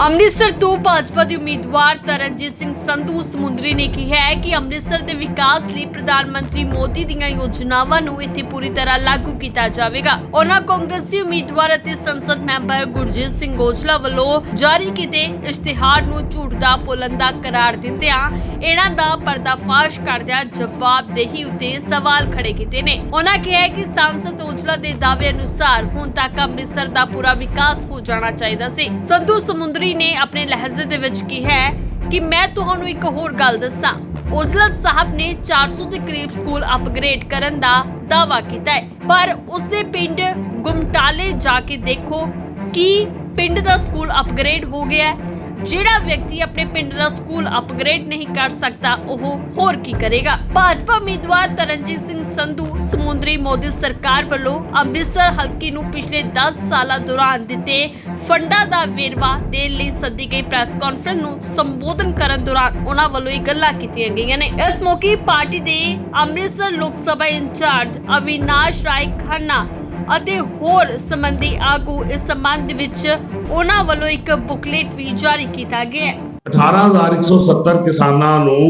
ਅੰਮ੍ਰਿਤਸਰ ਤੋਂ ਭਾਜਪਾ ਦੇ ਉਮੀਦਵਾਰ ਤਰਨਜੀਤ ਸਿੰਘ ਸੰਧੂ ਸਮੁੰਦਰੀ ਨੇ ਕਿਹਾ ਹੈ ਕਿ ਅੰਮ੍ਰਿਤਸਰ ਦੇ ਵਿਕਾਸ ਲਈ ਪ੍ਰਧਾਨ ਮੰਤਰੀ ਮੋਦੀ ਦੀਆਂ ਯੋਜਨਾਵਾਂ ਨੂੰ ਇੱਥੇ ਪੂਰੀ ਤਰ੍ਹਾਂ ਲਾਗੂ ਕੀਤਾ ਜਾਵੇਗਾ। ਉਹਨਾਂ ਕਾਂਗਰਸੀ ਉਮੀਦਵਾਰ ਅਤੇ ਸੰਸਦ ਮੈਂਬਰ ਗੁਰਜੀਤ ਸਿੰਘ ਔਜਲਾ ਵੱਲੋਂ ਜਾਰੀ ਕੀਤੇ ਇਸ਼ਤਿਹਾਰ ਨੂੰ ਝੂਠ ਦਾ ਪੁਲੰਦਾ ਕਰਾਰ ਦਿੰਦਿਆਂ ਇਹਨਾਂ ਦਾ ਪਰਦਾਫਾਸ਼ ਕਰਦਿਆਂ ਜਵਾਬਦੇਹੀ ਉੱਤੇ ਸਵਾਲ ਖੜੇ ਕੀਤੇ ਨੇ। ਉਹਨਾਂ ਕਿਹਾ ਕਿ ਸੰਸਦ ਔਜਲਾ ਦੇ ਦਾਅਵੇ ਅਨੁਸਾਰ ਹੁਣ ਤੱਕ ਅੰਮ੍ਰਿਤਸਰ ਦਾ ਪੂਰਾ ਵਿਕਾਸ ਹੋ ਜਾਣਾ ਚਾਹੀਦਾ ਸੀ। ਸੰਧੂ ਸਮੁੰਦਰੀ ਨੇ ਆਪਣੇ ਲਹਿਜ਼ੇ ਦੇ ਵਿੱਚ ਕਿਹਾ ਕਿ ਮੈਂ ਤੁਹਾਨੂੰ ਇੱਕ ਹੋਰ ਗੱਲ ਦੱਸਾਂ। ਔਜਲਾ ਸਾਹਿਬ ਨੇ 400 ਦੇ ਕਰੀਬ ਸਕੂਲ ਅਪਗ੍ਰੇਡ ਕਰਨ ਦਾ ਦਾਅਵਾ ਕੀਤਾ ਹੈ। ਪਰ ਉਸਦੇ ਪਿੰਡ ਗੁਮਟਾਲੇ ਜਾ ਕੇ ਦੇਖੋ, ਕਿ ਪਿੰਡ ਦਾ ਸਕੂਲ ਅਪਗ੍ਰੇਡ ਹੋ ਗਿਆ ਹੈ? ਜਿਹੜਾ ਵਿਅਕਤੀ ਆਪਣੇ ਪਿੰਡ ਦਾ ਸਕੂਲ ਅਪਗ੍ਰੇਡ ਨਹੀਂ ਕਰ ਸਕਦਾ, ਉਹ ਹੋਰ ਕੀ ਕਰੇਗਾ? ਭਾਜਪਾ ਉਮੀਦਵਾਰ ਤਰਨਜੀਤ ਸਿੰਘ ਸੰਧੂ, ਸਮੁੰਦਰੀ ਮੋਦੀ ਸਰਕਾਰ ਵੱਲੋਂ ਅੰਮ੍ਰਿਤਸਰ ਹਲਕੇ ਨੂੰ ਪਿਛਲੇ 10 ਸਾਲਾਂ ਦੌਰਾਨ ਦਿੱਤੇ ਫੰਡਾਂ ਦਾ ਵੇਰਵਾ ਦੇਣ ਲਈ ਸੱਦੀ ਗਈ ਪ੍ਰੈਸ ਕਾਨਫਰੰਸ ਨੂੰ ਸੰਬੋਧਨ ਕਰਨ ਦੌਰਾਨ ਉਹਨਾਂ ਵੱਲੋਂ ਇਹ ਗੱਲਾਂ ਕੀਤੀਆਂ ਗਈਆਂ ਨੇ। ਇਸ ਮੌਕੇ ਪਾਰਟੀ ਦੇ ਅੰਮ੍ਰਿਤਸਰ ਲੋਕ ਸਭਾ ਇੰਚਾਰਜ ਅਵਿਨਾਸ਼ ਰਾਏ ਖੰਨਾ ਅਤੇ ਹੋਰ ਸੰਬੰਧੀ ਆਗੂ ਇਸ ਸੰਬੰਧ ਵਿੱਚ ਉਹਨਾਂ ਵੱਲੋਂ ਇੱਕ ਬੁਕਲੇਟ ਵੀ ਜਾਰੀ ਕੀਤਾ ਗਿਆ ਹੈ। 18170 ਕਿਸਾਨਾਂ ਨੂੰ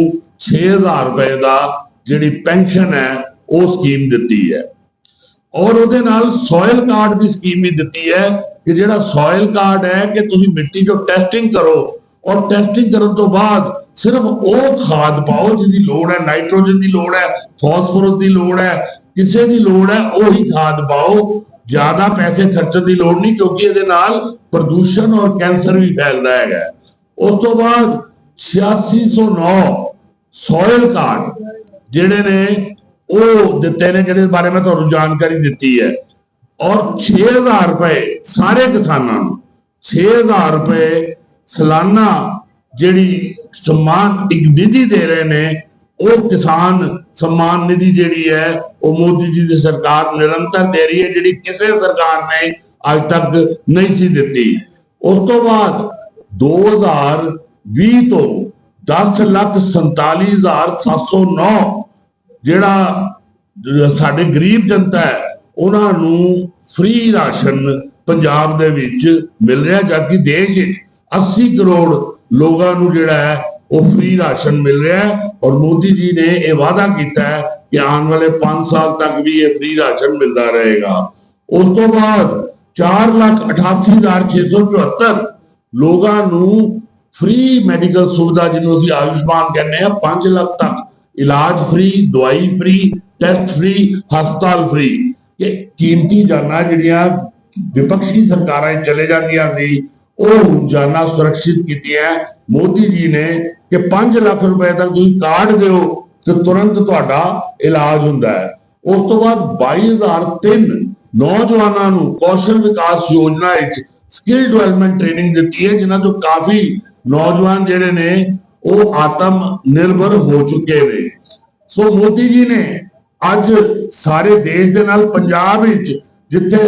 6000 ਰੁਪਏ ਦਾ ਜਿਹੜੀ ਪੈਨਸ਼ਨ ਹੈ, ਉਹ ਸਕੀਮ ਦਿੱਤੀ ਹੈ। ਔਰ ਉਹਦੇ ਨਾਲ ਸੋਇਲ ਕਾਰਡ ਦੀ ਸਕੀਮ ਵੀ ਦਿੱਤੀ ਹੈ ਕਿ ਜਿਹੜਾ ਸੋਇਲ ਕਾਰਡ ਹੈ ਕਿ ਤੁਸੀਂ ਮਿੱਟੀ ਚੋਂ ਟੈਸਟਿੰਗ ਕਰੋ ਔਰ ਟੈਸਟਿੰਗ ਕਰਨ ਤੋਂ ਬਾਅਦ ਸਿਰਫ ਉਹ ਖਾਦ ਪਾਓ ਜਿਹਦੀ ਲੋੜ ਹੈ ਨਾਈਟ੍ਰੋਜਨ ਦੀ ਲੋੜ ਹੈ ਫਾਸਫੋਰਸ ਦੀ ਲੋੜ ਹੈ ਕਿਸੇ ਦੀ ਲੋੜ ਹੈ, ਉਹੀ ਖਾਦ ਪਾਓ। ਜ਼ਿਆਦਾ ਪੈਸੇ ਖਰਚਣ ਦੀ ਲੋੜ ਨਹੀਂ, ਕਿਉਂਕਿ ਇਹਦੇ ਨਾਲ ਪ੍ਰਦੂਸ਼ਣ ਔਰ ਕੈਂਸਰ ਵੀ ਫੈਲਦਾ ਹੈਗਾ ਉਸ ਤੋਂ ਬਾਅਦ 8609 ਸੋਇਲ ਕਾਰਡ ਜਿਹੜੇ ਨੇ, ਉਹ ਦਿੱਤੇ ਨੇ, ਜਿਹਦੇ ਬਾਰੇ ਮੈਂ ਤੁਹਾਨੂੰ ਜਾਣਕਾਰੀ ਦਿੱਤੀ ਹੈ। ਔਰ 6000 ਰੁਪਏ ਸਾਰੇ ਕਿਸਾਨਾਂ ਨੂੰ 6000 ਰੁਪਏ ਸਾਲਾਨਾ ਜਿਹੜੀ ਸਮਾਨ ਇੱਕ ਨਿਧੀ ਦੇ ਰਹੇ ਨੇ ਉਹ ਕਿਸਾਨ ਸਨਮਾਨ ਨਿਧੀ ਜਿਹੜੀ ਹੈ, ਉਹ ਮੋਦੀ ਜੀ ਦੀ ਸਰਕਾਰ ਨਿਰੰਤਰ ਦੇ ਰਹੀ ਹੈ, ਜਿਹੜੀ ਕਿਸੇ ਸਰਕਾਰ ਨੇ ਅੱਜ ਤੱਕ ਨਹੀਂ ਸੀ ਦਿੱਤੀ। ਉਸ ਤੋਂ ਬਾਅਦ 2020 ਤੋਂ 10 ਲੱਖ 47709 ਜਿਹੜਾ ਜਿਹੜਾ ਸਾਡੇ ਗਰੀਬ ਜਨਤਾ ਹੈ, ਉਹਨਾਂ ਨੂੰ ਫ੍ਰੀ ਰਾਸ਼ਨ ਪੰਜਾਬ ਦੇ ਵਿੱਚ ਮਿਲ ਰਿਹਾ, ਜਦਕਿ ਦੇਸ਼ ਵਿੱਚ 80 ਕਰੋੜ ਲੋਕਾਂ ਨੂੰ ਜਿਹੜਾ ਹੈ ਉਹ ਫ੍ਰੀ ਰਾਸ਼ਨ ਮਿਲ ਰਿਹਾ ਹੈ ਔਰ ਮੋਦੀ ਜੀ ਨੇ ਇਹ ਵਾਅਦਾ ਕੀਤਾ ਹੈ ਕਿ ਆਉਣ ਵਾਲੇ 5 ਸਾਲ ਤੱਕ ਵੀ ਇਹ ਫ੍ਰੀ ਰਾਸ਼ਨ ਮਿਲਦਾ ਰਹੇਗਾ। ਉਸ ਤੋਂ ਬਾਅਦ 488674 ਲੋਕਾਂ ਨੂੰ ਫ੍ਰੀ ਮੈਡੀਕਲ ਸੁਵਿਧਾ ਜਿਹਨੂੰ ਅਸੀਂ ਆਯੁਸ਼ਮਾਨ ਕਹਿੰਦੇ ਆ 5 ਲੱਖ ਤੱਕ ਇਲਾਜ ਫ੍ਰੀ ਦਵਾਈ ਫ੍ਰੀ ਟੈਸਟ ਫ੍ਰੀ ਹਸਪਤਾਲ ਫ੍ਰੀ ਇਹ ਕੀਮਤੀ ਜਾਨਾਂ ਜਿਹੜੀਆਂ ਵਿਪਕਸ਼ੀ ਸਰਕਾਰਾਂ ਚਲੇ ਜਾਂਦੀਆਂ ਸੀ ਉਹ ਜਾਨਾਂ ਸੁਰੱਖਿਅਤ ਕੀਤੀਆਂ ਮੋਦੀ ਜੀ ਨੇ ਕਿ 5 ਲੱਖ ਰੁਪਏ ਤੱਕ ਤੁਸੀਂ ਕਾਰਡ ਦਿਓ ਤੇ ਤੁਰੰਤ ਤੁਹਾਡਾ ਇਲਾਜ ਹੁੰਦਾ ਹੈ। ਉਸ ਤੋਂ ਬਾਅਦ 22003 ਨੌਜਵਾਨਾਂ ਨੂੰ ਕੌਸ਼ਲ ਵਿਕਾਸ ਯੋਜਨਾ ਵਿੱਚ ਸਕਿੱਲ ਡਿਵੈਲਪਮੈਂਟ ਟ੍ਰੇਨਿੰਗ ਦਿੱਤੀ ਹੈ, ਜਿਨ੍ਹਾਂ ਤੋਂ ਕਾਫੀ ਨੌਜਵਾਨ ਜਿਹੜੇ ਨੇ, ਉਹ ਆਤਮ ਨਿਰਭਰ ਹੋ ਚੁੱਕੇ ਨੇ। ਸੋ ਮੋਦੀ ਜੀ ਨੇ ਅੱਜ ਸਾਰੇ ਦੇਸ਼ ਦੇ ਨਾਲ ਪੰਜਾਬ ਵਿੱਚ ਜਿੱਥੇ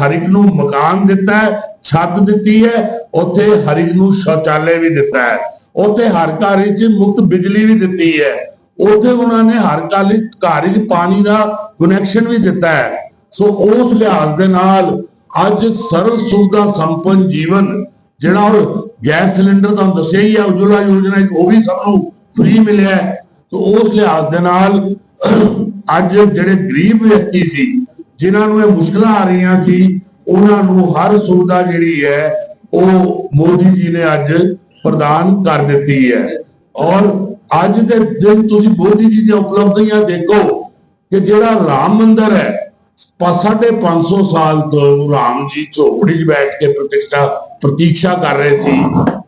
ਹਰ ਇੱਕ ਨੂੰ ਮਕਾਨ ਦਿੱਤਾ ਹੈ, ਛੱਤ ਦਿੱਤੀ ਹੈ, ਉੱਥੇ ਹਰ ਇੱਕ ਨੂੰ ਸ਼ੌਚਾਲਯ ਵੀ ਦਿੱਤਾ ਹੈ। ਉੱਥੇ ਹਰ ਘਰ ਵਿੱਚ ਮੁਫਤ ਬਿਜਲੀ ਵੀ ਦਿੱਤੀ ਹੈ। ਉੱਥੇ ਉਹਨਾਂ ਨੇ ਹਰ ਘਰ ਵਿੱਚ ਪਾਣੀ ਦਾ ਕਨੈਕਸ਼ਨ ਵੀ ਦਿੱਤਾ ਹੈ। ਸੋ ਉਸ ਲਿਹਾਜ਼ ਦੇ ਨਾਲ ਅੱਜ ਸਰਵ ਸੁਵਿਧਾ ਸੰਪੰਨ ਜੀਵਨ, ਜਿਹੜਾ ਉਹ ਗੈਸ ਸਿਲੰਡਰ ਤੁਹਾਨੂੰ ਦੱਸਿਆ ਹੀ ਹੈ ਉਜਵਲਾ ਯੋਜਨਾ ਉਹ ਵੀ ਸਭ ਨੂੰ ਫ੍ਰੀ ਮਿਲਿਆ ਹੈ। ਤੋ ਉਸ ਲਿਹਾਜ਼ ਦੇ ਨਾਲ ਅੱਜ ਜਿਹੜੇ ਗਰੀਬ ਵਿਅਕਤੀ ਸੀ ਜਿਨ੍ਹਾਂ ਨੂੰ ਇਹ ਮੁਸ਼ਕਲਾਂ ਆ ਰਹੀਆਂ ਸੀ, ਉਹਨਾਂ ਨੂੰ ਹਰ ਸੁਵਿਧਾ ਜਿਹੜੀ ਹੈ, ਉਹ ਮੋਦੀ ਜੀ ਨੇ ਅੱਜ ਪ੍ਰਦਾਨ ਕਰ ਦਿੱਤੀ ਹੈ। ਔਰ ਅੱਜ ਦੇ ਦਿਨ ਤੁਸੀਂ ਮੋਦੀ ਜੀ ਦੀਆਂ ਉਪਲਬਧੀਆਂ ਦੇਖੋ ਕਿ ਜਿਹੜਾ ਰਾਮ ਮੰਦਿਰ ਹੈ 550 ਸਾਲ ਤੋਂ ਰਾਮ ਜੀ ਝੋਪੜੀ 'ਚ ਬੈਠ ਕੇ ਪ੍ਰਤੀਕਸ਼ਾ ਪ੍ਰਤੀਕਸ਼ਾ ਕਰ ਰਹੇ ਸੀ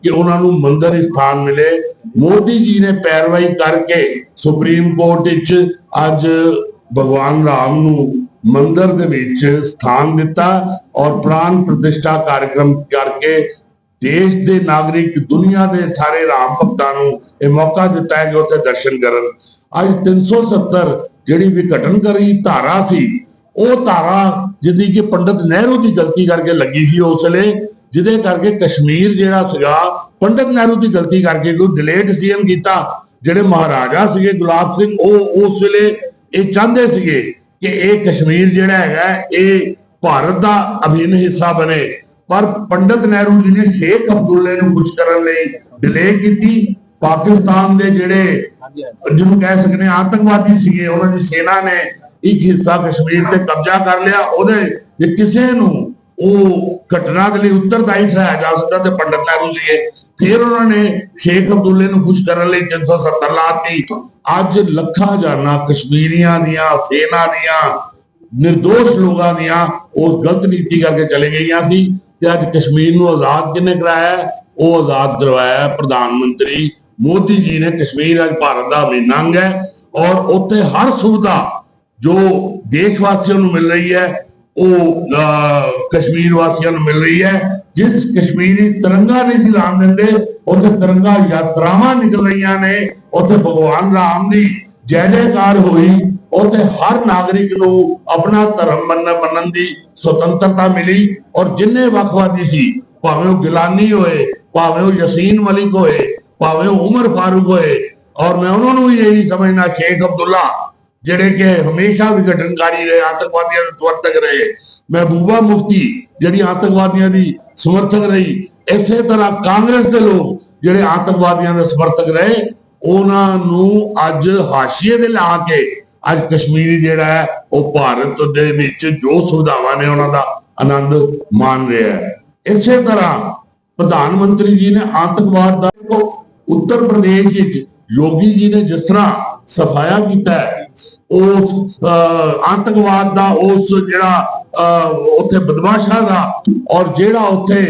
ਕਿ ਉਹਨਾਂ ਨੂੰ ਮੰਦਰ ਸਥਾਨ ਮਿਲੇ। ਮੋਦੀ ਜੀ ਨੇ ਪੈਰਵਾਈ ਕਰਕੇ ਸੁਪਰੀਮ ਕੋਰਟ ਵਿੱਚ ਅੱਜ ਭਗਵਾਨ ਰਾਮ ਨੂੰ ਮੰਦਿਰ ਦੇ ਵਿੱਚ ਸਥਾਨ ਦਿੱਤਾ ਔਰ ਪ੍ਰਾਨ ਪ੍ਰਤਿਸ਼ਠਾ ਕਾਰਜਕ੍ਰਮ ਕਰਕੇ ਦੇਸ਼ ਦੇ ਨਾਗਰਿਕ ਦੁਨੀਆ ਦੇ ਸਾਰੇ ਰਾਮ ਭਗਤਾਂ ਨੂੰ ਇਹ ਮੌਕਾ ਦਿੱਤਾ ਹੈ ਕਿ ਉੱਥੇ ਦਰਸ਼ਨ ਕਰਨ। ਅੱਜ 370 ਜਿਹੜੀ ਵਿਘਟਨਕਾਰੀ ਧਾਰਾ ਸੀ, ਉਹ ਧਾਰਾ ਜਿਹਦੀ ਕਿ ਪੰਡਤ ਨਹਿਰੂ ਦੀ ਗਲਤੀ ਕਰਕੇ ਲੱਗੀ ਸੀ ਉਸ ਵੇਲੇ, ਜਿਹਦੇ ਕਰਕੇ ਕਸ਼ਮੀਰ ਜਿਹੜਾ ਸੀਗਾ, ਪੰਡਤ ਨਹਿਰੂ ਦੀ ਗਲਤੀ ਕਰਕੇ ਕੋਈ ਡਿਲੇ ਡਿਸੀਜਨ ਕੀਤਾ। ਜਿਹੜੇ ਮਹਾਰਾਜਾ ਸੀਗੇ ਗੁਲਾਬ ਸਿੰਘ, ਉਹ ਉਸ ਵੇਲੇ ਇਹ ਚਾਹੁੰਦੇ ਸੀਗੇ ਕਿ ਇਹ ਕਸ਼ਮੀਰ ਜਿਹੜਾ ਹੈਗਾ, ਇਹ ਭਾਰਤ ਦਾ ਅਭਿੰਨ ਹਿੱਸਾ ਬਣੇ। ਪਰ ਪੰਡਤ ਨਹਿਰੂ ਜੀ ਨੇ ਸ਼ੇਖ ਅਬਦੁੱਲੇ ਨੂੰ ਖੁਸ਼ ਕਰਨ ਲਈ ਡਿਲੇ ਕੀਤੀ। ਪਾਕਿਸਤਾਨ ਦੇ ਜਿਹੜੇ ਜਿਹਨੂੰ ਕਹਿ ਸਕਦੇ ਹਾਂ ਆਤੰਕਵਾਦੀ ਸੀਗੇ, ਉਹਨਾਂ ਦੀ ਸੈਨਾ ਨੇ ਇੱਕ ਹਿੱਸਾ ਕਸ਼ਮੀਰ ਤੇ ਕਬਜ਼ਾ ਕਰ ਲਿਆ। ਉਹਦੇ ਜੇ ਕਿਸੇ ਨੂੰ ਉਹ ਘਟਨਾ ਦੇ ਲਈ ਉੱਤਰਦਾਈ ਠਹਿਰਾਇਆ ਜਾ ਸਕਦਾ ਤੇ ਪੰਡਤ ਨਹਿਰੂ ਜੀ ਫਿਰ ਉਹਨਾਂ ਨੇ ਸ਼ੇਖ ਅਬਦੁੱਲੇ ਨੂੰ ਖੁਸ਼ ਕਰਨ ਲਈ 370 ਲਾਤੀ। ਅੱਜ ਲੱਖਾਂ ਜਾਨਾਂ ਕਸ਼ਮੀਰੀਆਂ ਦੀਆਂ, ਸੈਨਾ ਦੀਆਂ, ਨਿਰਦੋਸ਼ ਲੋਕਾਂ ਦੀਆਂ ਉਹ ਗਲਤ ਨੀਤੀ ਕਰਕੇ ਚਲੇ ਗਈਆਂ ਸੀ ਤੇ ਅੱਜ ਕਸ਼ਮੀਰ ਨੂੰ ਆਜ਼ਾਦ ਕਿਹਨੇ ਕਰਾਇਆ? ਉਹ ਆਜ਼ਾਦ ਕਰਵਾਇਆ ਪ੍ਰਧਾਨ ਮੰਤਰੀ ਮੋਦੀ ਜੀ ਨੇ। ਕਸ਼ਮੀਰ ਅੱਜ ਭਾਰਤ ਦਾ ਅਭਿੰਨ ਅੰਗ ਹੈ ਔਰ ਉੱਥੇ ਹਰ ਸੁਵਿਧਾ ਜੋ ਦੇਸ਼ ਵਾਸੀਆਂ ਨੂੰ ਮਿਲ ਰਹੀ ਹੈ ਉਹ ਕਸ਼ਮੀਰ ਵਾਸੀਆਂ ਨੂੰ ਮਿਲ ਰਹੀ ਹੈ। ਜਿਸ ਕਸ਼ਮੀਰੀ ਤਿਰੰਗਾ ਨਹੀਂ ਸੀ ਲਾਣ ਦਿੰਦੇ, ਉੱਥੇ ਤਿਰੰਗਾ ਯਾਤਰਾਵਾਂ ਨਿਕਲ ਰਹੀਆਂ ਨੇ। ਉੱਥੇ ਭਗਵਾਨ ਰਾਮ ਦੀ ਜੈ ਜੈਕਾਰ ਹੋਈ। ਉੱਥੇ ਹਰ ਨਾਗਰਿਕ ਨੂੰ ਆਪਣਾ ਧਰਮ ਮੰਨਣ ਮੰਨਣ ਦੀ ਸੁਤੰਤਰਤਾ ਮਿਲੀ। ਔਰ ਜਿੰਨੇ ਵੱਖਵਾਦੀ ਸੀ, ਭਾਵੇਂ ਉਹ ਗਿਲਾਨੀ ਹੋਏ, ਭਾਵੇਂ ਉਹ ਯਸੀਨ ਮਲਿਕ ਹੋਏ, ਭਾਵੇਂ ਉਹ ਉਮਰ ਫਾਰੂਕ ਹੋਏ, ਔਰ ਮੈਂ ਉਹਨਾਂ ਨੂੰ ਵੀ ਇਹੀ ਸਮਝਣਾ ਸ਼ੇਖ ਅਬਦੁੱਲਾ ਜਿਹੜੇ ਕਿ ਹਮੇਸ਼ਾ ਵਿਘਟਨਕਾਰੀ ਰਹੇ, ਆਤੰਕਵਾਦੀਆਂ ਦੇ ਸਮਰਥਕ ਰਹੇ। ਮਹਿਬੂਬਾ ਮੁਫਤੀ ਜਿਹੜੀ ਆਤੰਕਵਾਦੀਆਂ ਦੀ ਸਮਰਥਕ ਰਹੀ, ਇਸੇ ਤਰ੍ਹਾਂ ਕਾਂਗਰਸ ਦੇ ਲੋਕ ਜਿਹੜੇ ਆਤੰਕਵਾਦੀਆਂ ਦੇ ਸਮਰਥਕ ਰਹੇ, ਉਹਨਾਂ ਨੂੰ ਅੱਜ ਹਾਸ਼ੀਏ ਦੇ ਲਾ ਕੇ ਅੱਜ ਕਸ਼ਮੀਰੀ ਜਿਹੜਾ ਹੈ, ਉਹ ਭਾਰਤ ਦੇ ਵਿੱਚ ਜੋ ਸੁਵਿਧਾਵਾਂ ਨੇ ਉਹਨਾਂ ਦਾ ਆਨੰਦ ਮਾਣ ਰਿਹਾ ਹੈ। ਇਸੇ ਤਰ੍ਹਾਂ ਪ੍ਰਧਾਨ ਮੰਤਰੀ ਜੀ ਨੇ ਆਤੰਕਵਾਦ ਦਾ ਉੱਤਰ ਪ੍ਰਦੇਸ਼ ਵਿੱਚ ਯੋਗੀ ਜੀ ਨੇ ਜਿਸ ਤਰ੍ਹਾਂ ਸਫਾਇਆ ਕੀਤਾ ਹੈ। ਉਸ ਆਤੰਕਵਾਦ ਦਾ, ਉਸ ਜਿਹੜਾ ਉੱਥੇ ਬਦਮਾਸ਼ਾਂ ਦਾ ਔਰ ਜਿਹੜਾ ਉੱਥੇ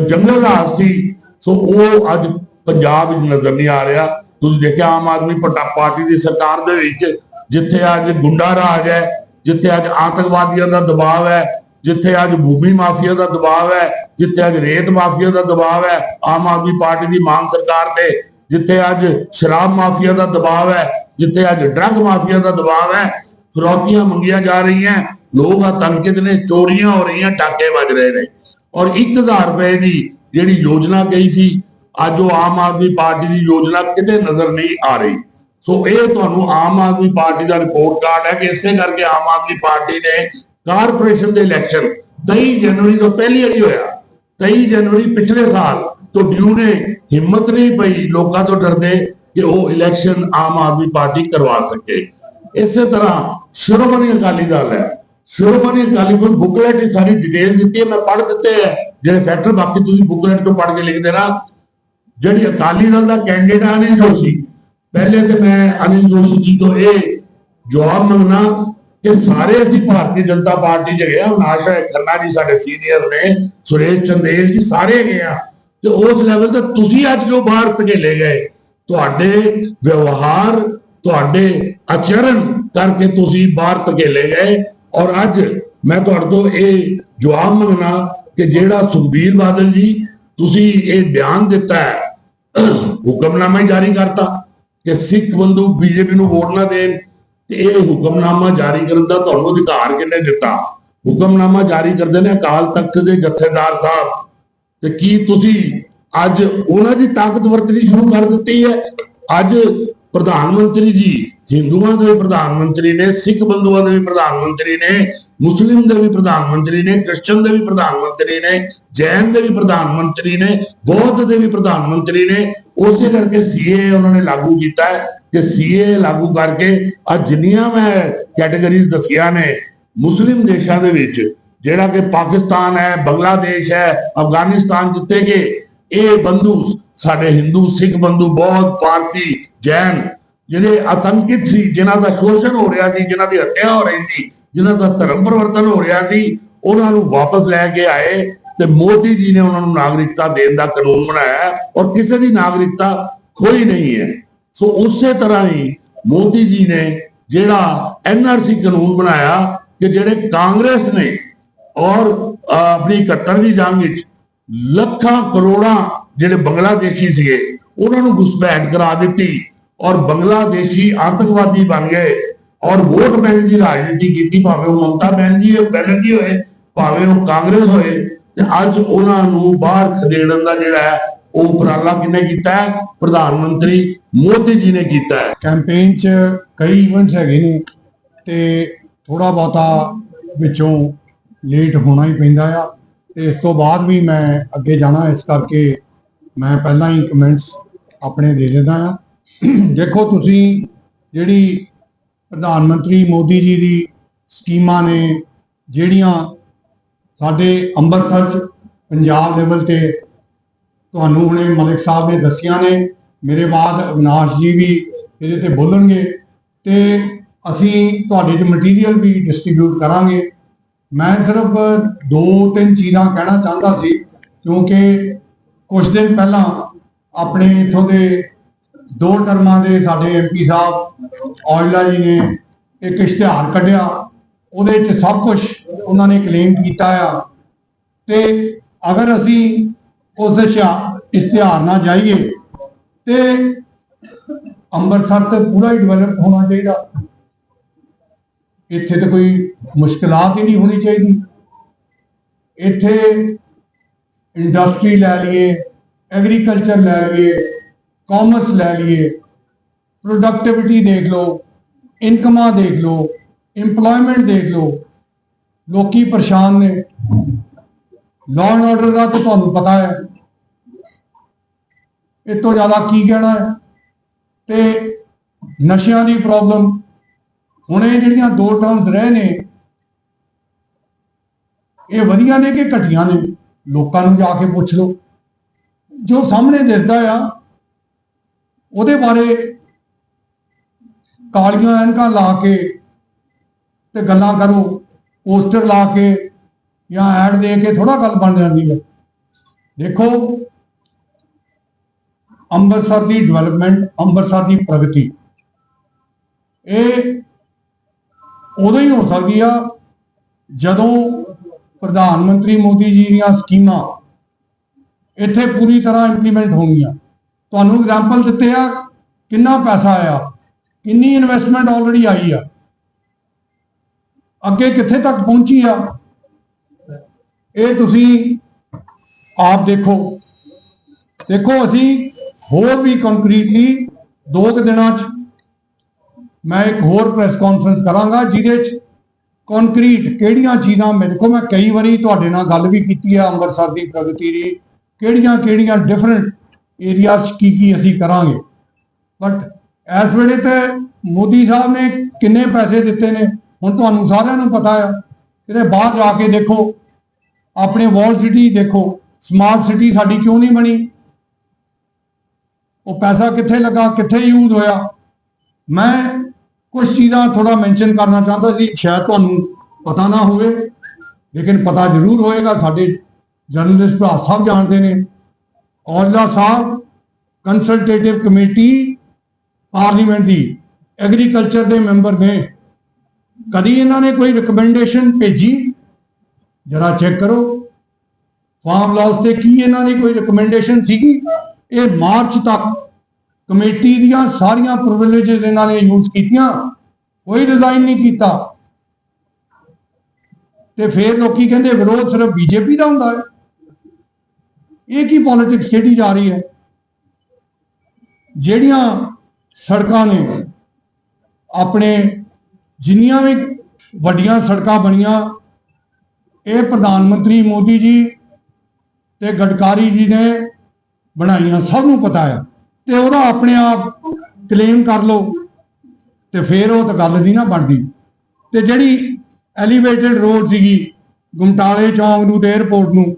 ਜੰਗਲ ਰਾਜ ਸੀ, ਸੋ ਉਹ ਅੱਜ ਪੰਜਾਬ ਵਿੱਚ ਨਜ਼ਰ ਨਹੀਂ ਆ ਰਿਹਾ। ਤੁਸੀਂ ਦੇਖਿਆ ਆਮ ਆਦਮੀ ਪਾਰਟੀ ਦੀ ਸਰਕਾਰ ਦੇ ਵਿੱਚ ਜਿੱਥੇ ਅੱਜ ਗੁੰਡਾ ਰਾਜ ਹੈ, ਜਿੱਥੇ ਅੱਜ ਆਤੰਕਵਾਦੀਆਂ ਦਾ ਦਬਾਅ ਹੈ, ਜਿੱਥੇ ਅੱਜ ਭੂਮੀ ਮਾਫੀਆ ਦਾ ਦਬਾਅ ਹੈ, ਜਿੱਥੇ ਅੱਜ ਰੇਤ ਮਾਫੀਆ ਦਾ ਦਬਾਅ ਹੈ, ਆਮ ਆਦਮੀ ਪਾਰਟੀ ਦੀ ਮਾਨ ਸਰਕਾਰ ਨੇ ਜਿੱਥੇ ਅੱਜ ਸ਼ਰਾਬ ਮਾਫੀਆ ਦਾ ਦਬਾਅ ਹੈ, ਜਿੱਥੇ ਅੱਜ ਡਰੱਗ ਮਾਫੀਆ ਦਾ ਦਬਾਅ ਹੈ ਫਿਰੌਤੀਆਂ ਮੰਗੀਆਂ ਜਾ ਰਹੀਆਂ, ਲੋਕ ਆਤੰਕਿਤ ਨੇ, ਚੋਰੀਆਂ ਹੋ ਰਹੀਆਂ ਟਾਕੇ ਵੱਜ ਰਹੇ ਨੇ। ਔਰ 1000 ਰੁਪਏ ਦੀ ਜਿਹੜੀ ਯੋਜਨਾ ਗਈ ਸੀ, ਅੱਜ ਉਹ ਆਮ ਆਦਮੀ ਪਾਰਟੀ ਦੀ ਯੋਜਨਾ ਕਿਤੇ ਨਜ਼ਰ ਨਹੀਂ ਆ ਰਹੀ। ਸੋ ਇਹ ਤੁਹਾਨੂੰ ਆਮ ਆਦਮੀ ਪਾਰਟੀ ਦਾ ਰਿਪੋਰਟ ਕਾਰਡ ਹੈ ਕਿ ਇਸੇ ਕਰਕੇ ਆਮ ਆਦਮੀ ਪਾਰਟੀ ਨੇ ਕਾਰਪੋਰੇਸ਼ਨ ਦੇ ਇਲੈਕਸ਼ਨ 23 ਜਨਵਰੀ ਤੋਂ ਪਹਿਲੀ ਵਾਰੀ ਹੋਇਆ 23 ਜਨਵਰੀ ਪਿਛਲੇ ਸਾਲ ਤੋਂ ਡਿਊ ਨੇ, ਹਿੰਮਤ ਨਹੀਂ ਪਈ, ਲੋਕਾਂ ਤੋਂ ਡਰਦੇ ਕਿ ਉਹ ਇਲੈਕਸ਼ਨ ਆਮ ਆਦਮੀ ਪਾਰਟੀ ਕਰਵਾ ਸਕੇ। ਇਸੇ ਤਰ੍ਹਾਂ ਸ਼੍ਰੋਮਣੀ ਅਕਾਲੀ ਦਲ ਹੈ। ਸ਼੍ਰੋਮਣੀ ਅਕਾਲੀ ਦਲ ਬੁਕਲੇਟ ਦੀ ਸਾਰੀ ਡਿਟੇਲ ਦਿੱਤੀ ਹੈ, ਮੈਂ ਪੜ੍ਹ ਦਿੱਤੇ ਹੈ। ਜਿਹੜੇ ਫੈਕਟਰ ਬਾਕੀ ਤੁਸੀਂ ਬੁਕਲੇਟ ਤੋਂ ਪੜ੍ਹ ਕੇ ਲਿਖ ਦੇਣਾ ਜਿਹੜੀ ਅਕਾਲੀ ਦਲ ਦਾ ਕੈਂਡੀਡੇਟ ਆ, ਅਨਿਲ ਜੋਸ਼ੀ। ਪਹਿਲੇ ਤੇ ਮੈਂ ਅਨਿਲ ਜੋਸ਼ੀ ਜੀ ਤੋਂ ਇਹ ਜਵਾਬ ਮੰਗਣਾ ਕਿ ਸਾਰੇ ਅਸੀਂ ਭਾਰਤੀ ਜਨਤਾ ਪਾਰਟੀ ਚ ਗਏ ਆ ਹੁਣ ਆਸ਼ਾ ਖੰਨਾ ਜੀ ਸਾਡੇ ਸੀਨੀਅਰ ਨੇ, ਸੁਰੇਸ਼ ਚੰਦੇਲ ਜੀ, ਸਾਰੇ ਗਏ ਆ ਤੇ ਉਸ ਲੈਵਲ ਤੇ ਤੁਸੀਂ ਅੱਜ ਜੋ ਬਾਹਰ ਧਕੇਲੇ ਗਏ, ਤੁਹਾਡੇ ਵਿਵਹਾਰ, ਤੁਹਾਡੇ ਆਚਰਣ ਕਰਕੇ ਤੁਸੀਂ ਬਾਹਰ ਧਕੇਲੇ ਗਏ। ਔਰ ਅੱਜ ਮੈਂ ਤੁਹਾਡੇ ਤੋਂ ਇਹ ਜਵਾਬ ਮੰਗਣਾ ਕਿ ਜਿਹੜਾ ਸੁਖਬੀਰ ਬਾਦਲ ਜੀ, ਤੁਸੀਂ ਇਹ ਬਿਆਨ ਦਿੱਤਾ ਹੈ, ਹੁਕਮਨਾਮਾ ਹੀ ਜਾਰੀ ਕਰਤਾ ਕਿ ਸਿੱਖ ਬੰਦੂ ਬੀਜੇਪੀ ਨੂੰ ਵੋਟ ਨਾ ਦੇਣ। ਤੇ ਇਹ ਹੁਕਮਨਾਮਾ ਜਾਰੀ ਕਰਨ ਦਾ ਤੁਹਾਨੂੰ ਅਧਿਕਾਰ ਕਿਹਨੇ ਦਿੱਤਾ? ਹੁਕਮਨਾਮਾ ਜਾਰੀ ਕਰਦੇ ਨੇ ਅਕਾਲ ਤਖਤ ਦੇ ਜਥੇਦਾਰ ਸਾਹਿਬ। ਤੇ ਕੀ ਤੁਸੀਂ ਅੱਜ ਉਹਨਾਂ ਦੀ ਤਾਕਤ ਵਰਤਣੀ ਸ਼ੁਰੂ ਕਰ ਦਿੱਤੀ ਹੈ? ਅੱਜ ਪ੍ਰਧਾਨ ਮੰਤਰੀ ਜੀ ਹਿੰਦੂਆਂ ਦੇ ਵੀ ਪ੍ਰਧਾਨ ਮੰਤਰੀ ਨੇ, ਸਿੱਖ ਬੰਦੂਆਂ ਦੇ ਵੀ ਪ੍ਰਧਾਨ ਮੰਤਰੀ ਨੇ, ਮੁਸਲਿਮ ਦੇ ਵੀ ਪ੍ਰਧਾਨ ਮੰਤਰੀ ਨੇ, ਕ੍ਰਿਸਚਨ ਦੇ ਵੀ ਪ੍ਰਧਾਨ ਮੰਤਰੀ ਨੇ, ਜੈਨ ਦੇ ਵੀ ਪ੍ਰਧਾਨ ਮੰਤਰੀ ਨੇ, ਬੌਧ ਦੇ ਵੀ ਪ੍ਰਧਾਨ ਮੰਤਰੀ ਨੇ, ਉਸੇ ਕਰਕੇ ਸੀਏ ਉਹਨਾਂ ਨੇ ਲਾਗੂ ਕੀਤਾ ਹੈ ਕਿ ਸੀਏ ਲਾਗੂ ਕਰਕੇ ਅੱਜ ਜਿੰਨੀਆਂ ਮੈਂ ਕੈਟਾਗਰੀਜ਼ ਦੱਸੀਆਂ ਨੇ, ਮੁਸਲਿਮ ਦੇਸ਼ਾਂ ਦੇ ਵਿੱਚ ਜਿਹੜਾ ਕਿ ਪਾਕਿਸਤਾਨ ਹੈ, ਬੰਗਲਾਦੇਸ਼ ਹੈ, ਅਫਗਾਨਿਸਤਾਨ ਜਿੱਤੇ ਕਿ ਇਹ ਬੰਦੂ, ਸਾਡੇ ਹਿੰਦੂ, ਸਿੱਖ ਬੰਦੂ ਬੌਧ ਭਾਰਤੀ ਜੈਨ, ਜਿਹੜੇ ਆਤੰਕਿਤ ਸੀ, ਜਿਨ੍ਹਾਂ ਦਾ ਸ਼ੋਸ਼ਣ ਹੋ ਰਿਹਾ ਸੀ, ਜਿਨ੍ਹਾਂ ਦੀ ਹੱਤਿਆ ਹੋ ਰਹੀ ਸੀ, ਜਿਨ੍ਹਾਂ ਦਾ ਧਰਮ ਪਰਿਵਰਤਨ ਹੋ ਰਿਹਾ ਸੀ, ਉਹਨਾਂ ਨੂੰ ਵਾਪਸ ਲੈ ਕੇ ਆਏ ਤੇ ਮੋਦੀ ਜੀ ਨੇ ਉਹਨਾਂ ਨੂੰ ਨਾਗਰਿਕਤਾ ਦੇਣ ਦਾ ਕਾਨੂੰਨ ਬਣਾਇਆ ਔਰ ਕਿਸੇ ਦੀ ਨਾਗਰਿਕਤਾ ਖੋਈ ਨਹੀਂ ਹੈ। ਸੋ ਉਸੇ ਤਰ੍ਹਾਂ ਹੀ ਮੋਦੀ ਜੀ ਨੇ ਜਿਹੜਾ ਐਨਆਰਸੀ ਕਾਨੂੰਨ ਬਣਾਇਆ ਕਿ ਜਿਹੜੇ ਕਾਂਗਰਸ ਨੇ ਔਰ ਆਪਣੀ 71 ਦੀ ਜੰਗ ਵਿੱਚ ਲੱਖਾਂ ਕਰੋੜਾਂ ਜਿਹੜੇ ਬੰਗਲਾਦੇਸ਼ੀ ਸੀਗੇ, ਉਹਨਾਂ ਨੂੰ ਘੁਸਪੈਠ ਕਰਾ ਦਿੱਤੀ ਔਰ ਬੰਗਲਾਦੇਸ਼ੀ ਆਤੰਕਵਾਦੀ ਬਣ ਗਏ ਔਰ ਵੋਟ ਬੈਂਕ ਦੀ ਰਾਜਨੀਤੀ ਕੀਤੀ, ਭਾਵੇਂ ਉਹ ਮਮਤਾ ਬੈਨਰਜੀ ਬੈਨਰਜੀ ਹੋਏ, ਭਾਵੇਂ ਉਹ ਕਾਂਗਰਸ ਹੋਏ, ਤੇ ਅੱਜ ਉਹਨਾਂ ਨੂੰ ਬਾਹਰ ਖਦੇੜਨ ਦਾ ਜਿਹੜਾ ਹੈ, ਉਹ ਉਪਰਾਲਾ ਕਿਹਨੇ ਕੀਤਾ ਹੈ? ਪ੍ਰਧਾਨ ਮੰਤਰੀ ਮੋਦੀ ਜੀ ਨੇ ਕੀਤਾ ਹੈ। ਕੈਂਪੇਨ 'ਚ ਕਈ ਇਵੈਂਟਸ ਹੈਗੇ ਨੇ ਤੇ ਥੋੜਾ ਬਹੁਤਾ ਵਿੱਚੋਂ ਲੇਟ ਹੋਣਾ ਹੀ ਪੈਂਦਾ ਆ। ਤੇ ਇਸ ਤੋਂ ਬਾਅਦ ਵੀ ਮੈਂ ਅੱਗੇ ਜਾਣਾ, ਇਸ ਕਰਕੇ ਮੈਂ ਪਹਿਲਾਂ ਹੀ ਕਮੈਂਟਸ ਆਪਣੇ ਦੇ ਦਿੰਦਾ ਆ। ਦੇਖੋ ਤੁਸੀਂ ਜਿਹੜੀ ਪ੍ਰਧਾਨ ਮੰਤਰੀ ਮੋਦੀ ਜੀ ਦੀ ਸਕੀਮਾਂ ਨੇ, ਜਿਹੜੀਆਂ ਸਾਡੇ ਅੰਮ੍ਰਿਤਸਰ 'ਚ ਪੰਜਾਬ ਲੈਵਲ ਤੇ ਤੁਹਾਨੂੰ ਹੁਣੇ ਮਲਿਕ ਸਾਹਿਬ ਨੇ ਦੱਸੀਆਂ ਨੇ, ਮੇਰੇ ਬਾਅਦ ਅਵਿਨਾਸ਼ ਜੀ ਵੀ ਇਹਦੇ ਤੇ ਬੋਲਣਗੇ। ਤੇ ਅਸੀਂ ਤੁਹਾਡੇ 'ਚ ਮਟੀਰੀਅਲ ਵੀ ਡਿਸਟ੍ਰੀਬਿਊਟ ਕਰਾਂਗੇ। ਮੈਂ ਸਿਰਫ ਦੋ ਤਿੰਨ ਚੀਜ਼ਾਂ ਕਹਿਣਾ ਚਾਹੁੰਦਾ ਸੀ, ਕਿਉਂਕਿ ਕੁਝ ਦਿਨ ਪਹਿਲਾਂ ਆਪਣੇ ਇਥੋਂ ਦੇ ਦੋ ਟਰਮਾਂ ਦੇ ਸਾਡੇ ਐਮਪੀ ਸਾਹਿਬ ਔਜਲਾ ਜੀ ਨੇ ਇੱਕ ਇਸ਼ਤਿਹਾਰ ਕੱਢਿਆ, ਉਹਦੇ 'ਚ ਸਭ ਕੁਝ ਉਹਨਾਂ ਨੇ ਕਲੇਮ ਕੀਤਾ ਆ। ਤੇ ਅਗਰ ਅਸੀਂ ਉਸ ਇਸ਼ਿਆ- ਇਸ਼ਤਿਹਾਰ ਨਾਲ ਜਾਈਏ, ਤੇ ਅੰਮ੍ਰਿਤਸਰ ਤੇ ਪੂਰਾ ਹੀ ਡਿਵੈਲਪ ਹੋਣਾ ਚਾਹੀਦਾ। ਇੱਥੇ ਤਾਂ ਕੋਈ ਮੁਸ਼ਕਲਾਤ ਹੀ ਨਹੀਂ ਹੋਣੀ ਚਾਹੀਦੀ। ਇੱਥੇ ਇੰਡਸਟਰੀ ਲੈ ਲਈਏ ਐਗਰੀਕਲਚਰ ਲੈ ਲਈਏ ਕਾਮਰਸ ਲੈ ਲਈਏ ਪ੍ਰੋਡਕਟਿਵਿਟੀ ਦੇਖ ਲਓ ਇਨਕਮਾਂ ਦੇਖ ਲਓ, EMPLOYMENT ਦੇਖ ਲਓ, ਲੋਕੀ ਪਰੇਸ਼ਾਨ ਨੇ। ਲਾਅ ਐਂਡ ਆਰਡਰ ਦਾ ਤਾਂ ਤੁਹਾਨੂੰ ਪਤਾ ਹੈ। ਇਹ ਤੋਂ ਜ਼ਿਆਦਾ ਕੀ ਕਹਿਣਾ ਹੈ? ਤੇ ਨਸ਼ਿਆਂ ਦੀ ਪ੍ਰੋਬਲਮ ਹੁਣ ਇਹ ਜਿਹੜੀਆਂ ਦੋ ਟਰਮਸ ਰਹੇ ਨੇ, ਇਹ ਵਧੀਆ ਨੇ ਕਿ ਘਟੀਆਂ ਨੇ? ਲੋਕਾਂ ਨੂੰ ਜਾ ਕੇ ਪੁੱਛ ਲਓ। ਜੋ ਸਾਹਮਣੇ ਦਿਸਦਾ ਆ, ਉਹਦੇ ਬਾਰੇ ਕਾਲੀਆਂ ਐਨਕਾਂ ਲਾ ਕੇ ਤੇ ਗੱਲਾਂ ਕਰੋ, ਪੋਸਟਰ ਲਾ ਕੇ ਜਾਂ ਐਡ ਦੇ ਕੇ ਥੋੜਾ ਗੱਲ ਬਣ ਜਾਂਦੀ ਹੈ ਦੇਖੋ, ਅੰਮ੍ਰਿਤਸਰ ਦੀ ਡਿਵੈਲਪਮੈਂਟ ਅੰਮ੍ਰਿਤਸਰ ਦੀ ਪ੍ਰਗਤੀ। ਇਹ ਉਦੋਂ ਹੀ ਹੋ ਸਕਦੀ ਆ ਜਦੋਂ ਪ੍ਰਧਾਨ ਮੰਤਰੀ ਮੋਦੀ ਜੀ ਦੀਆਂ ਸਕੀਮਾਂ ਇੱਥੇ ਪੂਰੀ ਤਰ੍ਹਾਂ ਇੰਪਲੀਮੈਂਟ ਹੋਣਗੀਆਂ। ਤੁਹਾਨੂੰ ਐਗਜ਼ਾਮਪਲ ਦਿੱਤੇ ਆ ਕਿੰਨਾ ਪੈਸਾ ਆਇਆ, ਕਿੰਨੀ ਇਨਵੈਸਟਮੈਂਟ ਆਲਰੇਡੀ ਆਈ ਆ। ਅੱਗੇ ਕਿੱਥੇ ਤੱਕ ਪਹੁੰਚੀ ਆ? ਇਹ ਤੁਸੀਂ ਆਪ ਦੇਖੋ। ਦੇਖੋ ਅਸੀਂ ਹੋਰ ਵੀ ਕੰਕਰੀਟਲੀ ਦੋ ਕੁ ਦਿਨਾਂ 'ਚ ਮੈਂ ਇੱਕ ਹੋਰ ਪ੍ਰੈਸ ਕਾਨਫਰੰਸ ਕਰਾਂਗਾ ਜਿਹਦੇ 'ਚ ਕੰਕਰੀਟ ਕਿਹੜੀਆਂ ਚੀਜ਼ਾਂ ਮੇਰੇ ਕੋਲ ਮੈਂ ਕਈ ਵਾਰੀ ਤੁਹਾਡੇ ਨਾਲ ਗੱਲ ਵੀ ਕੀਤੀ ਆ ਅੰਮ੍ਰਿਤਸਰ ਦੀ ਪ੍ਰਗਤੀ ਦੀ, ਕਿਹੜੀਆਂ ਕਿਹੜੀਆਂ ਡਿਫਰੈਂਟ ਏਰੀਆਜ਼ ਕੀ ਕੀ ਅਸੀਂ ਕਰਾਂਗੇ। ਬਟ ਇਸ ਵੇਲੇ ਤੇ ਮੋਦੀ ਸਾਹਿਬ ਨੇ ਕਿੰਨੇ ਪੈਸੇ ਦਿੱਤੇ ਨੇ, ਹੁਣ ਤੁਹਾਨੂੰ ਸਾਰਿਆਂ ਨੂੰ ਪਤਾ ਆ। ਕਿਤੇ ਬਾਹਰ ਜਾ ਕੇ ਦੇਖੋ, ਆਪਣੇ ਵਾਲ ਸਿਟੀ ਦੇਖੋ ਸਮਾਰਟ ਸਿਟੀ ਸਾਡੀ ਕਿਉਂ ਨਹੀਂ ਬਣੀ? ਉਹ ਪੈਸਾ ਕਿੱਥੇ ਲੱਗਾ, ਕਿੱਥੇ ਯੂਜ਼ ਹੋਇਆ? ਮੈਂ ਕੁਝ ਚੀਜ਼ਾਂ ਥੋੜਾ ਮੈਂਸ਼ਨ ਕਰਨਾ ਚਾਹੁੰਦਾ ਸੀ, ਸ਼ਾਇਦ ਤੁਹਾਨੂੰ ਪਤਾ ਨਾ ਹੋਵੇ, ਲੇਕਿਨ ਪਤਾ ਜ਼ਰੂਰ ਹੋਏਗਾ, ਸਾਡੇ ਜਰਨਲਿਸਟ ਭਰਾ ਸਭ ਜਾਣਦੇ ਨੇ। Aujla sahib consultative committee parliament ਦੀ ਐਗਰੀਕਲਚਰ ਦੇ ਮੈਂਬਰ ਨੇ। ਕਦੀ ਇਹਨਾਂ ਨੇ ਕੋਈ ਰეკਮੈਂਡੇਸ਼ਨ ਭੇਜੀ? ਜਰਾ ਚੈੱਕ ਕਰੋ। ਫਾਰਮ ਲਾਸ ਤੇ ਕੀ ਇਹਨਾਂ ਨੇ ਕੋਈ ਰეკਮੈਂਡੇਸ਼ਨ ਸੀਗੀ? ਇਹ ਮਾਰਚ ਤੱਕ ਕਮੇਟੀ ਦੀਆਂ ਸਾਰੀਆਂ ਪ੍ਰਿਵਿਲੇजेस ਇਹਨਾਂ ਨੇ ਯੂਜ਼ ਕੀਤੀਆਂ। ਕੋਈ ਰਿਜ਼ਾਈਨ ਨਹੀਂ ਕੀਤਾ। ਤੇ ਫਿਰ ਲੋਕੀ ਕਹਿੰਦੇ ਵਿਰੋਧ ਸਿਰਫ ਬੀਜੇਪੀ ਦਾ ਹੁੰਦਾ ਹੈ। ਇਹ ਕੀ ਪੋਲਿਟਿਕਸ ਖੇਡੀ ਜਾ ਰਹੀ ਹੈ? ਜਿਹੜੀਆਂ ਸੜਕਾਂ ਨੇ, ਆਪਣੇ ਜਿੰਨੀਆਂ ਵੀ ਵੱਡੀਆਂ ਸੜਕਾਂ ਬਣੀਆਂ, ਇਹ ਪ੍ਰਧਾਨ ਮੰਤਰੀ ਮੋਦੀ ਜੀ ਤੇ ਗਡਕਾਰੀ ਜੀ ਨੇ ਬਣਾਈਆਂ, ਸਭ ਨੂੰ ਪਤਾ ਹੈ। ਤੇ ਉਹਦਾ ਆਪਣੇ ਆਪ ਕਲੇਮ ਕਰ ਲਓ ਤੇ ਫਿਰ ਉਹ ਤਾਂ ਗੱਲ ਨਹੀਂ ਨਾ ਬਣਦੀ। ਤੇ ਜਿਹੜੀ ਐਲੀਵੇਟਡ ਰੋਡ ਸੀਗੀ ਗੁਮਟਾਲੇ ਚੌਂਕ ਨੂੰ ਤੇ 에어ਪੋਰਟ ਨੂੰ,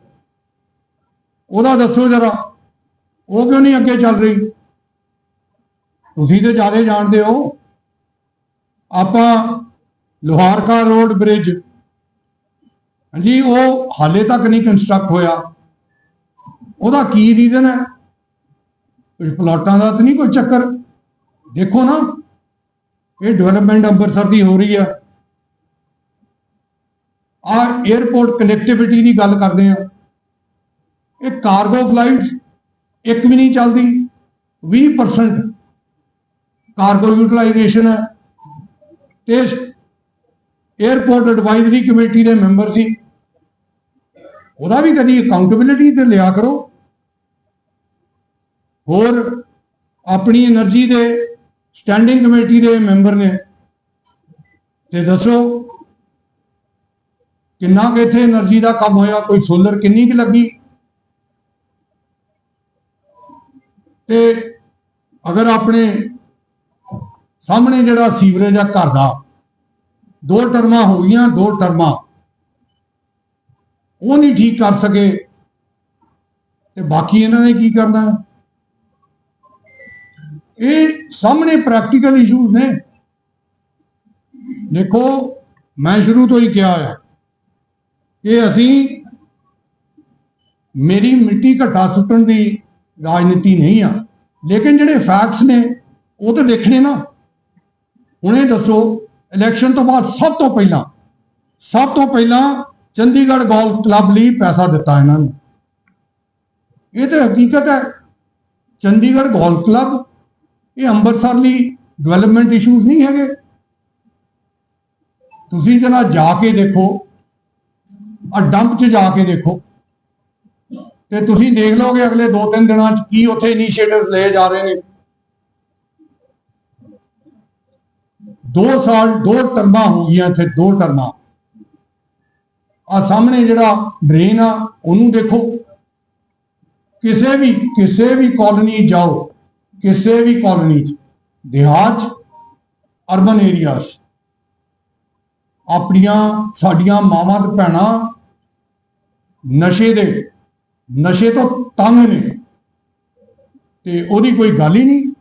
ਉਹਦਾ ਦੱਸੋ ਜਰਾ, ਉਹ ਕਿਉਂ ਨਹੀਂ ਅੱਗੇ ਚੱਲ ਰਹੀ? ਤੁਸੀਂ ਤੇ ਜ਼ਿਆਦਾ ਜਾਣਦੇ ਹੋ। ਆਪਾਂ ਲੋਹਾਰਕਾ ਰੋਡ ਬ੍ਰਿਜ ਹਾਂਜੀ, ਉਹ ਹਾਲੇ ਤੱਕ ਨਹੀਂ ਕੰਸਟਰਕਟ ਹੋਇਆ। ਉਹਦਾ ਕੀ ਰੀਜ਼ਨ ਹੈ? ਪਲਾਟਾਂ ਦਾ ਤਾਂ ਨਹੀਂ ਕੋਈ ਚੱਕਰ? ਦੇਖੋ ਨਾ, ਇਹ ਡਿਵੈਲਪਮੈਂਟ ਅੰਮ੍ਰਿਤਸਰ ਦੀ ਹੋ ਰਹੀ ਆ। ਆ 에어ਪੋਰਟ ਕਨੈਕਟੀਵਿਟੀ ਦੀ ਗੱਲ ਕਰਦੇ ਆ। ਇਹ ਕਾਰਗੋ ਫਲਾਈਟਸ ਇੱਕ ਵੀ ਨਹੀਂ ਚੱਲਦੀ। 20% ਕਾਰਗੋ ਯੂਟਿਲਾਈਜੇਸ਼ਨ ਹੈ ਤੇ 에어ਪੋਰਟ ਐਡਵਾਈਜ਼ਰੀ ਕਮੇਟੀ ਦੇ ਮੈਂਬਰ ਸੀ। ਉਹਦਾ ਵੀ ਕਦੀ ਅਕਾਊਂਟੇਬਿਲਿਟੀ ਤੇ ਲਿਆ ਕਰੋ। ਹੋਰ ਆਪਣੀ એનર્ਜੀ ਦੇ ਸਟੈਂਡਿੰਗ ਕਮੇਟੀ ਦੇ ਮੈਂਬਰ ਨੇ। ਤੇ ਦੱਸੋ, ਕਿੰਨਾ ਕਿ ਇੱਥੇ એનર્ਜੀ ਦਾ ਕੰਮ ਹੋਇਆ? ਕੋਈ ਸੋਲਰ ਕਿੰਨੀ ਕਿ ਲੱਗੀ? ਤੇ ਅਗਰ ਆਪਣੇ ਸਾਹਮਣੇ ਜਿਹੜਾ ਸੀਵਰੇਜ ਆ ਘਰ ਦਾ, ਦੋ ਟਰਮਾਂ ਹੋ ਗਈਆਂ, ਦੋ ਟਰਮਾਂ। ਉਹ ਨਹੀਂ ਠੀਕ ਕਰ ਸਕੇ। ਤੇ ਬਾਕੀ ਇਹਨਾਂ ਨੇ ਕੀ ਕਰਨਾ? ਇਹ ਸਾਹਮਣੇ ਪ੍ਰੈਕਟੀਕਲ ਇਸ਼ੂਜ਼ ਨੇ। ਦੇਖੋ, ਮੈਂ ਸ਼ੁਰੂ ਤੋਂ ਹੀ ਕਿਹਾ ਹੈ ਕਿ ਅਸੀਂ ਮੇਰੀ ਮਿੱਟੀ ਘਟਾ ਸੁੱਟਣ ਦੀ ਰਾਜਨੀਤੀ ਨਹੀਂ ਆ। ਲੇਕਿਨ ਜਿਹੜੇ ਫੈਕਟਸ ਨੇ, ਉਹ ਤਾਂ ਦੇਖਣੇ ਨਾ। ਹੁਣੇ ਦੱਸੋ ਇਲੈਕਸ਼ਨ ਤੋਂ ਬਾਅਦ ਸਭ ਤੋਂ ਪਹਿਲਾਂ, ਸਭ ਤੋਂ ਪਹਿਲਾਂ ਚੰਡੀਗੜ੍ਹ ਗੋਲਫ ਕਲੱਬ ਲਈ ਪੈਸਾ ਦਿੱਤਾ ਇਹਨਾਂ ਨੇ। ਇਹ ਤਾਂ ਹਕੀਕਤ ਹੈ। ਚੰਡੀਗੜ੍ਹ ਗੋਲਫ ਕਲੱਬ ਇਹ ਅੰਮ੍ਰਿਤਸਰ ਲਈ ਡਿਵੈਲਪਮੈਂਟ ਇਸ਼ੂਜ਼ ਨਹੀਂ ਹੈਗੇ। ਤੁਸੀਂ ਜਰਾ ਜਾ ਕੇ ਦੇਖੋ, ਆ ਡੰਪ 'ਚ ਜਾ ਕੇ ਦੇਖੋ। ਤੇ ਤੁਸੀਂ ਦੇਖ ਲਓਗੇ ਅਗਲੇ 2-3 ਦਿਨਾਂ 'ਚ ਕੀ ਉੱਥੇ ਇਨੀਸ਼ੀਏਟਿਵ ਲਏ ਜਾ ਰਹੇ ਨੇ। ਦੋ ਸਾਲ, ਦੋ ਟਰਮਾਂ ਹੋ ਗਈਆਂ ਇੱਥੇ, ਦੋ ਟਰਮਾਂ। ਆ ਸਾਹਮਣੇ ਜਿਹੜਾ ਡਰੇਨ ਆ, ਉਹਨੂੰ ਦੇਖੋ। ਕਿਸੇ ਵੀ ਕਿਸੇ ਵੀ ਕਾਲੋਨੀ ਜਾਓ। ਕਿਸੇ ਵੀ ਕਾਲੋਨੀ 'ਚ, ਦਿਹਾਤ 'ਚ ਅਰਬਨ ਏਰੀਆ 'ਚ। ਆਪਣੀਆਂ, ਸਾਡੀਆਂ ਮਾਵਾਂ ਤੇ ਭੈਣਾਂ ਨਸ਼ੇ ਦੇ, ਨਸ਼ੇ ਤੋਂ ਤੰਗ ਨੇ। ਤੇ ਉਹਦੀ ਕੋਈ ਗੱਲ ਹੀ ਨਹੀਂ।